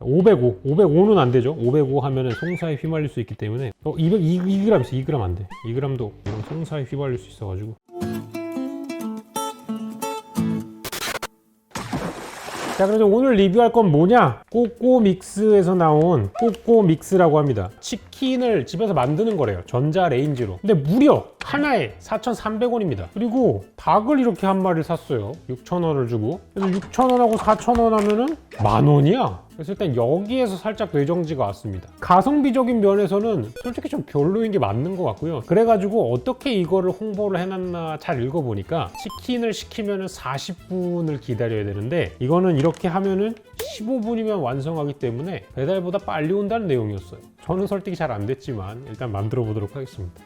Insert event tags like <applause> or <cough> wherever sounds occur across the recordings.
505, 505는 안 되죠. 505 하면은 송사에 휘말릴 수 있기 때문에. 어, 200, 2, 2g 있어. 2g 안 돼. 2g도 이런 송사에 휘말릴 수 있어가지고. 자 그래서 오늘 리뷰할 건 뭐냐? 꼬꼬 믹스에서 나온 꼬꼬 믹스라고 합니다. 치킨을 집에서 만드는 거래요. 전자 레인지로. 근데 무려 하나에 4,300원입니다. 그리고 닭을 이렇게 한 마리를 샀어요. 6,000원을 주고. 그래서 6,000원하고 4,000원 하면은 만 원이야 그래서 일단 여기에서 살짝 뇌정지가 왔습니다. 가성비적인 면에서는 솔직히 좀 별로인 게 맞는 것 같고요. 그래가지고 어떻게 이거를 홍보를 해놨나 잘 읽어보니까 치킨을 시키면은 40분을 기다려야 되는데 이거는 이렇게 하면은 15분이면 완성하기 때문에 배달보다 빨리 온다는 내용이었어요. 저는 설득이 잘 안 됐지만 일단 만들어 보도록 하겠습니다.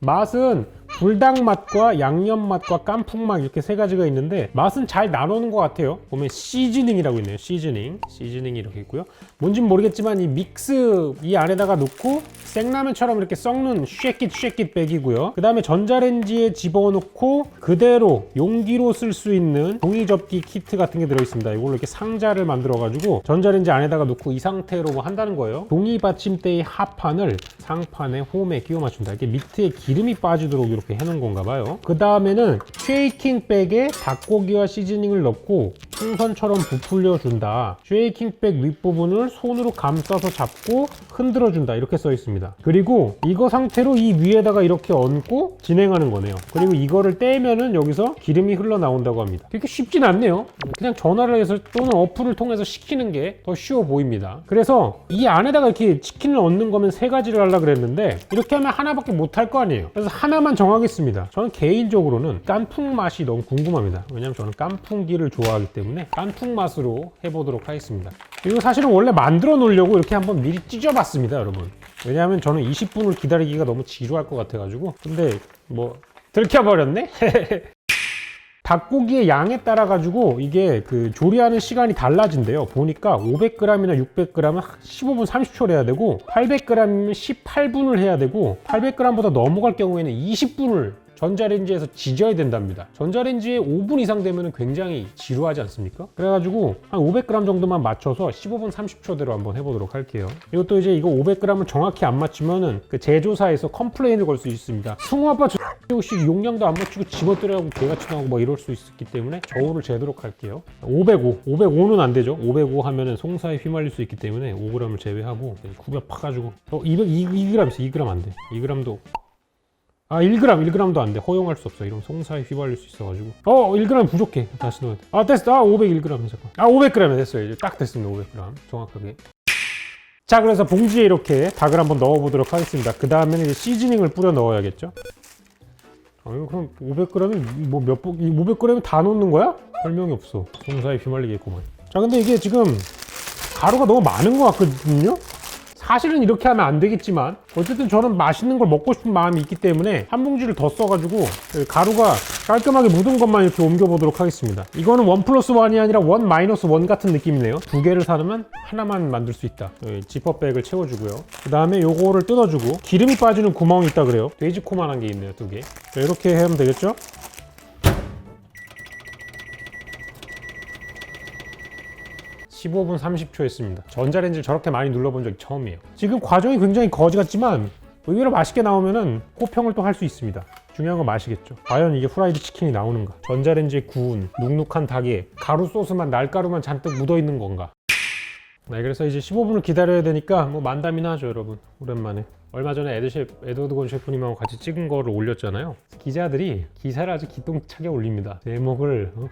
맛은 불닭 맛과 양념 맛과 깐풍 맛 이렇게 세 가지가 있는데 맛은 잘 나누는 것 같아요. 보면 시즈닝이라고 있네요. 시즈닝, 시즈닝이 이렇게 있고요. 뭔진 모르겠지만 이 믹스 이 안에다가 넣고 생라면처럼 이렇게 썩는 쉐킷 쉐킷 백이고요. 그 다음에 전자레인지에 집어넣고 그대로 용기로 쓸 수 있는 종이 접기 키트 같은 게 들어있습니다. 이걸로 이렇게 상자를 만들어가지고 전자레인지 안에다가 넣고 이 상태로 뭐 한다는 거예요. 종이 받침대의 하판을 상판에 홈에 끼워 맞춘다. 이렇게 밑에 기름이 빠지도록 이렇게 해놓은 건가 봐요. 그 다음에는 쉐이킹 백에 닭고기와 시즈닝을 넣고 풍선처럼 부풀려 준다. 쉐이킹 백 윗부분을 손으로 감싸서 잡고 흔들어 준다. 이렇게 써 있습니다. 그리고 이거 상태로 이 위에다가 이렇게 얹고 진행하는 거네요. 그리고 이거를 떼면은 여기서 기름이 흘러나온다고 합니다. 그렇게 쉽진 않네요. 그냥 전화를 해서 또는 어플을 통해서 시키는 게 더 쉬워 보입니다. 그래서 이 안에다가 이렇게 치킨을 얹는 거면 세 가지를 하려 그랬는데 이렇게 하면 하나밖에 못 할 거 아니에요. 그래서 하나만 정하 겠습니다. 저는 개인적으로는 깐풍 맛이 너무 궁금합니다. 왜냐면 저는 깐풍기를 좋아하기 때문에 깐풍 맛으로 해보도록 하겠습니다. 이거 사실은 원래 만들어 놓으려고 이렇게 한번 미리 찢어봤습니다, 여러분. 왜냐하면 저는 20분을 기다리기가 너무 지루할 것 같아가지고. 근데 뭐 들켜버렸네? <laughs> 닭고기의 양에 따라 가지고 이게 그 조리하는 시간이 달라진대요. 보니까 500g이나 600g은 15분 30초를 해야 되고 800g이면 18분을 해야 되고 800g보다 넘어갈 경우에는 20분을 전자레인지에서 지져야 된답니다. 전자레인지에 5분 이상 되면 굉장히 지루하지 않습니까? 그래가지고 한 500g 정도만 맞춰서 15분 30초대로 한번 해보도록 할게요. 이것도 이제 이거 500g을 정확히 안 맞추면은 그 제조사에서 컴플레인을 걸 수 있습니다. 승우 아빠 저 혹시 용량도 안 맞추고 집어들어가고 개같이 나오고 뭐 이럴 수 있기 때문에 저울을 재도록 할게요. 505, 505는 안 되죠. 505 하면은 송사에 휘말릴 수 있기 때문에 5g을 제외하고 구겨 파가지고. 어 200, 2, 2g 있어. 2g 안 돼. 2g도. 아 1g 1g도 안 돼. 허용할 수 없어. 이런 송사에 휘말릴 수 있어가지고. 어 1g 부족해. 다시 넣어야 돼아 됐어. 아 501g 잠깐. 아 500g 됐어요. 이제 딱 됐습니다. 500g 정확하게. 자 그래서 봉지에 이렇게 닭을 한번 넣어 보도록 하겠습니다. 그 다음에는 이제 시즈닝을 뿌려 넣어야겠죠 아 그럼 500g이 뭐몇 복 500g이 다 넣는 거야? 설명이 없어. 송사에 휘말리겠구만. 자 근데 이게 지금 가루가 너무 많은 것 같거든요 사실은 이렇게 하면 안 되겠지만 어쨌든 저는 맛있는 걸 먹고 싶은 마음이 있기 때문에 한 봉지를 더 써가지고 그 가루가 깔끔하게 묻은 것만 이렇게 옮겨보도록 하겠습니다. 이거는 원 플러스 원이 아니라 원 마이너스 원 같은 느낌이네요. 두 개를 사면 하나만 만들 수 있다. 여기 지퍼백을 채워주고요. 그 다음에 요거를 뜯어주고 기름이 빠지는 구멍이 있다 그래요. 돼지코만한 게 있네요 두개. 이렇게 하면 되겠죠 15분 30초 했습니다. 전자레인지를 저렇게 많이 눌러본 적이 처음이에요. 지금 과정이 굉장히 거지 같지만 의외로 맛있게 나오면은 호평을 또 할 수 있습니다. 중요한 건 맛이겠죠. 과연 이게 후라이드 치킨이 나오는가? 전자레인지에 구운 눅눅한 닭에 가루 소스만 날가루만 잔뜩 묻어 있는 건가? 네, 그래서 이제 15분을 기다려야 되니까 뭐 만담이나 하죠, 여러분. 오랜만에. 얼마 전에 에드 셰프, 에드워드 건 셰프님하고 같이 찍은 거를 올렸잖아요. 기자들이 기사를 아주 기똥차게 올립니다. 제목을 어?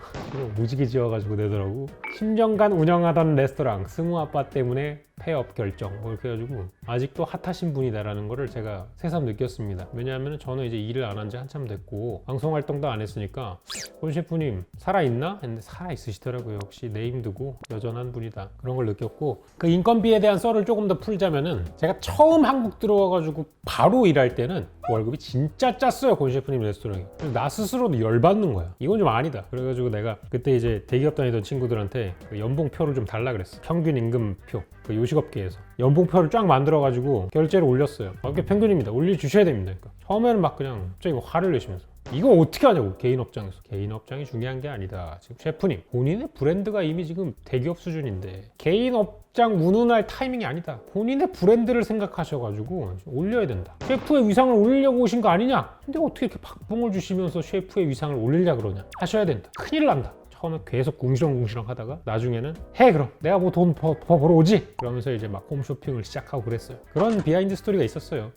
무지개 지어가지고 내더라고. 10년간 운영하던 레스토랑 승우 아빠 때문에 폐업 결정 뭐 이렇게 해가지고 아직도 핫하신 분이다라는 거를 제가 새삼 느꼈습니다. 왜냐하면 저는 이제 일을 안 한 지 한참 됐고 방송 활동도 안 했으니까 권 셰프님 살아있나? 했는데 살아있으시더라고요. 역시 네임드고 여전한 분이다. 그런 걸 느꼈고 그 인건비에 대한 썰을 조금 더 풀자면은 제가 처음 한국 들어와 가지고 바로 일할 때는 월급이 진짜 짰어요 권 셰프님 레스토랑이 나 스스로도 열받는 거야. 이건 좀 아니다. 그래가지고 내가 그때 이제 대기업 다니던 친구들한테 그 연봉표를 좀 달라 그랬어. 평균 임금표. 그 요식업계에서. 연봉표를 쫙 만들어가지고 결제를 올렸어요. 아, 그게 평균입니다. 올려주셔야 됩니다. 그러니까. 처음에는 막 그냥 갑자기 화를 내시면서 이거 어떻게 하냐고 개인 업장에서. 개인 업장이 중요한 게 아니다. 지금 셰프님 본인의 브랜드가 이미 지금 대기업 수준인데 개인 업장 운운할 타이밍이 아니다. 본인의 브랜드를 생각하셔가지고 올려야 된다. 셰프의 위상을 올리려고 오신 거 아니냐? 근데 어떻게 이렇게 박봉을 주시면서 셰프의 위상을 올리려 그러냐? 하셔야 된다. 큰일 난다. 처음에 계속 궁시렁궁시렁 하다가 나중에는 해 그럼. 내가 뭐돈더 벌어 오지. 그러면서 이제 막 홈쇼핑을 시작하고 그랬어요. 그런 비하인드 스토리가 있었어요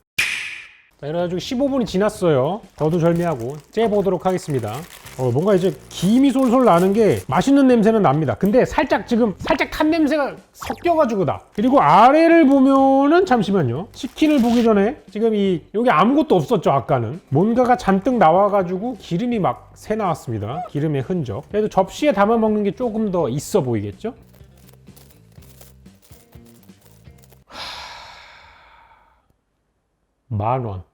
자, 그래가지고 15분이 지났어요. 저도 절미하고 째보도록 하겠습니다. 어, 뭔가 이제 김이 솔솔 나는 게 맛있는 냄새는 납니다. 근데 살짝 지금 살짝 탄 냄새가 섞여가지고 나. 그리고 아래를 보면은 잠시만요. 치킨을 보기 전에 지금 이 여기 아무것도 없었죠 아까는. 뭔가가 잔뜩 나와가지고 기름이 막 새 나왔습니다. 기름의 흔적. 그래도 접시에 담아 먹는 게 조금 더 있어 보이겠죠? 만 원.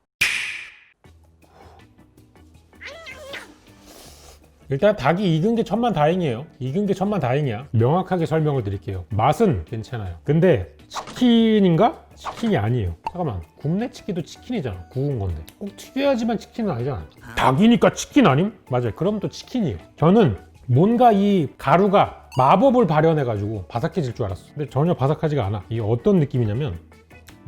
일단 닭이 익은 게 천만 다행이에요. 익은 게 천만 다행이야. 명확하게 설명을 드릴게요. 맛은 괜찮아요. 근데 치킨인가? 치킨이 아니에요. 잠깐만. 굽네 치킨도 치킨이잖아. 구운 건데. 꼭 튀겨야지만 치킨은 아니잖아. 닭이니까 치킨 아님? 맞아요. 그럼 또 치킨이에요. 저는 뭔가 이 가루가 마법을 발현해가지고 바삭해질 줄 알았어. 근데 전혀 바삭하지가 않아. 이게 어떤 느낌이냐면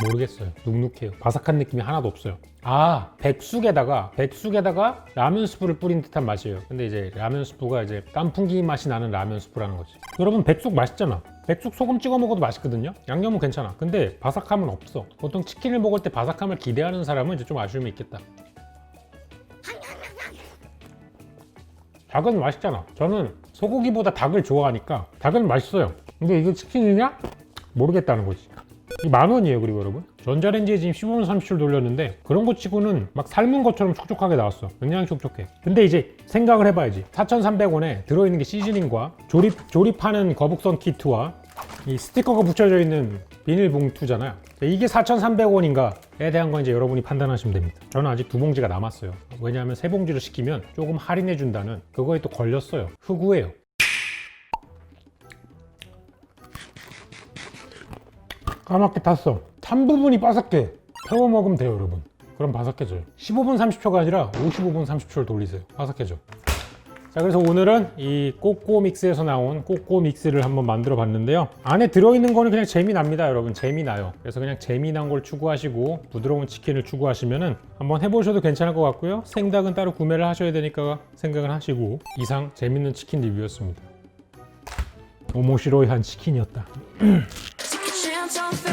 모르겠어요. 눅눅해요. 바삭한 느낌이 하나도 없어요. 아, 백숙에다가 백숙에다가 라면 스프를 뿌린 듯한 맛이에요. 근데 이제 라면 스프가 이제 깐풍기 맛이 나는 라면 스프라는 거지. 여러분 백숙 맛있잖아. 백숙 소금 찍어 먹어도 맛있거든요. 양념은 괜찮아. 근데 바삭함은 없어. 보통 치킨을 먹을 때 바삭함을 기대하는 사람은 이제 좀 아쉬움이 있겠다. 닭은 맛있잖아. 저는 소고기보다 닭을 좋아하니까 닭은 맛있어요. 근데 이게 치킨이냐? 모르겠다는 거지. 이만 원이에요 그리고 여러분. 전자레인지에 지금 15분 30초 돌렸는데 그런 거 치고는 막 삶은 것처럼 촉촉하게 나왔어. 굉장히 촉촉해. 근데 이제 생각을 해봐야지. 4,300원에 들어있는 게 시즈닝과 조립, 조립하는 거북선 키트와 이 스티커가 붙여져 있는 비닐봉투잖아요. 이게 4,300원인가에 대한 건 이제 여러분이 판단하시면 됩니다. 저는 아직 두 봉지가 남았어요. 왜냐하면 세 봉지를 시키면 조금 할인해 준다는 그거에 또 걸렸어요. 흑우예요 까맣게 탔어. 탄 부분이 바삭해. 태워 먹으면 돼요, 여러분. 그럼 바삭해져요. 15분 30초가 아니라 55분 30초를 돌리세요. 바삭해져. 자, 그래서 오늘은 이 꼬꼬 믹스에서 나온 꼬꼬 믹스를 한번 만들어 봤는데요. 안에 들어있는 거는 그냥 재미납니다, 여러분. 재미나요. 그래서 그냥 재미난 걸 추구하시고 부드러운 치킨을 추구하시면은 한번 해보셔도 괜찮을 것 같고요. 생닭은 따로 구매를 하셔야 되니까 생각을 하시고 이상 재밌는 치킨 리뷰였습니다. 오모시로이한 치킨이었다. <clears throat> don't feel